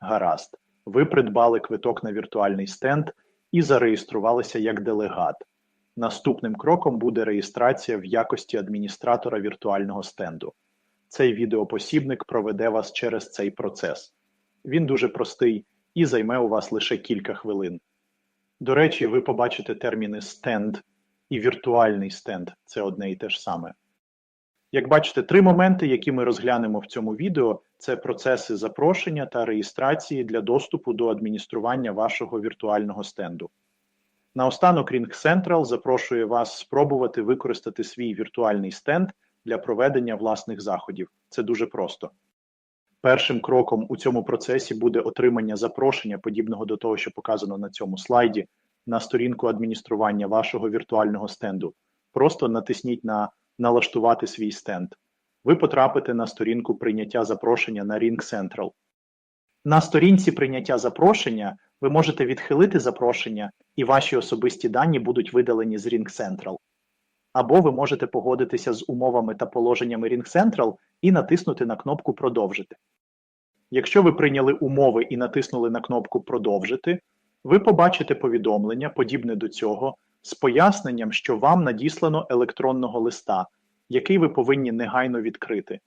Гаразд. Ви придбали квиток на віртуальний стенд і зареєструвалися як делегат. Наступним кроком буде реєстрація в якості адміністратора віртуального стенду. Цей відеопосібник проведе вас через цей процес. Він дуже простий і займе у вас лише кілька хвилин. До речі, ви побачите терміни стенд і віртуальний стенд це одне і те ж саме. Як бачите, три моменти, які ми розглянемо в цьому відео, це процеси запрошення та реєстрації для доступу до адміністрування вашого віртуального стенду. Наостанок Ring Central запрошує вас спробувати використати свій віртуальний стенд для проведення власних заходів. Це дуже просто. Першим кроком у цьому процесі буде отримання запрошення, подібного до того, що показано на цьому слайді, на сторінку адміністрування вашого віртуального стенду. Просто натисніть на Налаштувати свій стенд. Ви потрапите на сторінку прийняття запрошення на Ring Central. На сторінці прийняття запрошення ви можете відхилити запрошення, і ваші особисті дані будуть видалені з Ring Central. Або ви можете погодитися з умовами та положеннями Ring Central і натиснути на кнопку Продовжити. Якщо ви прийняли умови і натиснули на кнопку Продовжити, ви побачите повідомлення, подібне до цього, з поясненням, що вам надіслано електронного листа, який ви повинні негайно відкрити.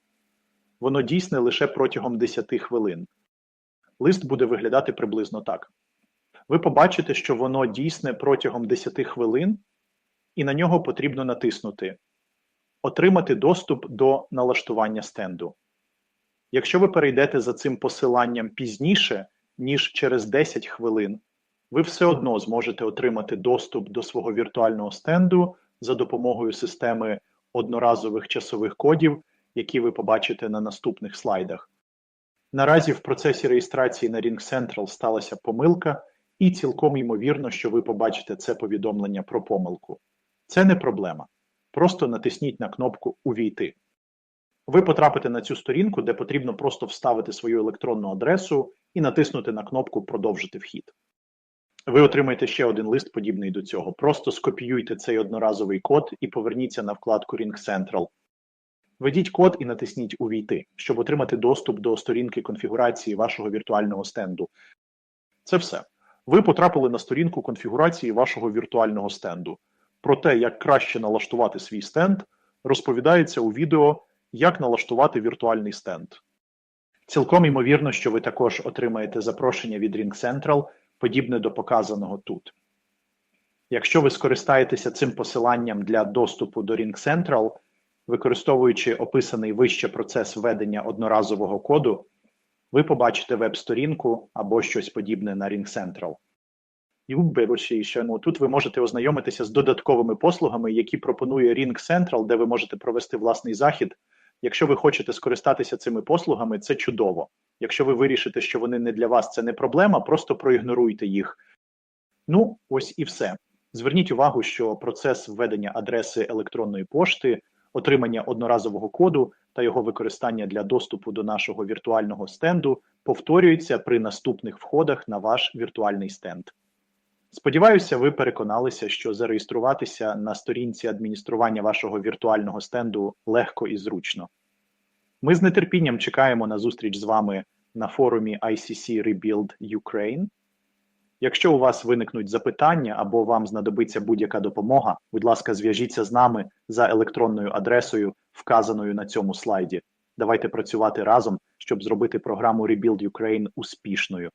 Воно дійсне лише протягом 10 хвилин. Лист буде виглядати приблизно так. Ви побачите, що воно дійсне протягом 10 хвилин, і на нього потрібно натиснути Отримати доступ до налаштування стенду. Якщо ви перейдете за цим посиланням пізніше, ніж через 10 хвилин, ви все одно зможете отримати доступ до свого віртуального стенду за допомогою системи одноразових часових кодів, які ви побачите на наступних слайдах. Наразі в процесі реєстрації на Ring Central сталася помилка, і цілком ймовірно, що ви побачите це повідомлення про помилку. Це не проблема. Просто натисніть на кнопку Увійти. Ви потрапите на цю сторінку, де потрібно просто вставити свою електронну адресу і натиснути на кнопку Продовжити вхід. Ви отримаєте ще один лист, подібний до цього. Просто скопіюйте цей одноразовий код і поверніться на вкладку Ring Central. Введіть код і натисніть Увійти, щоб отримати доступ до сторінки конфігурації вашого віртуального стенду. Це все. Ви потрапили на сторінку конфігурації вашого віртуального стенду. Про те, як краще налаштувати свій стенд, розповідається у відео Як налаштувати віртуальний стенд. Цілком ймовірно, що ви також отримаєте запрошення від Ring Central – подібне до показаного тут. Якщо ви скористаєтеся цим посиланням для доступу до Ring Central, використовуючи описаний вище процес введення одноразового коду, ви побачите веб-сторінку або щось подібне на Ring Central. Ну, тут ви можете ознайомитися з додатковими послугами, які пропонує Ring Central, де ви можете провести власний захід. Якщо ви хочете скористатися цими послугами, це чудово. Якщо ви вирішите, що вони не для вас, це не проблема, просто проігноруйте їх. Ну, ось і все. Зверніть увагу, що процес введення адреси електронної пошти, отримання одноразового коду та його використання для доступу до нашого віртуального стенду повторюється при наступних входах на ваш віртуальний стенд. Сподіваюся, ви переконалися, що зареєструватися на сторінці адміністрування вашого віртуального стенду легко і зручно. Ми з нетерпінням чекаємо на зустріч з вами на форумі ICC Rebuild Ukraine. Якщо у вас виникнуть запитання або вам знадобиться будь-яка допомога, будь ласка, зв'яжіться з нами за електронною адресою, вказаною на цьому слайді. Давайте працювати разом, щоб зробити програму Rebuild Ukraine успішною.